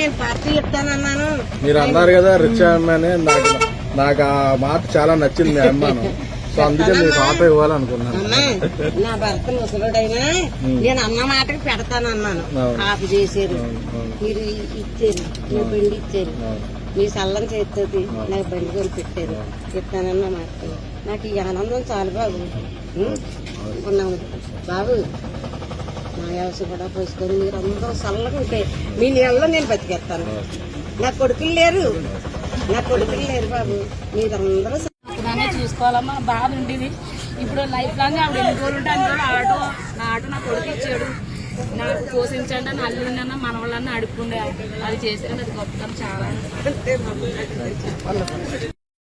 నేను పార్టీ చెప్తానన్నాను. మీరు అన్నారు కదా రిచ్ అమ్మాయి నాకు నాకు ఆ మాట చాలా నచ్చింది మీ అమ్మాను. సో అందుకే మీకు ఆటో ఇవ్వాలనుకున్నాను. నా భర్త ముసలుడైనా నేను అన్న మాటకి పెడతానన్నాను. చేశారు అవును, అవును, మీరు ఇచ్చారు మీ బండి ఇచ్చారు అవును. మీ సల్లం చేస్తుంది నాకు బండి కొని పెట్టారు చెప్తానన్న మాట నాకు ఈ ఆనందం చాలు బాబు. ఉం? అనుకున్నాము బాబు వ్యవసాయ కూడా పోసుకొని మీరు అందరూ చల్లగా ఉంటే మీ నీళ్ళలో నేను బతికేస్తాను. నా కొడుకులు లేరు. నా కొడుకులు లేరు బాబు. మీరందరూ చూసుకోవాలమ్మా బాధ ఉండేది. ఇప్పుడు లైఫ్ లాంగ్ ఆవిడ ఎన్ని రోజులు ఉంటే అన్ని రోజులు ఆటో నా ఆటో నా కొడుకు ఇచ్చాడు. నాకు పోషించండి అని అల్లుండన్న మనవాళ్ళని అడుక్కుండే. అది చేశారండి అది గొప్పతనం చాలా.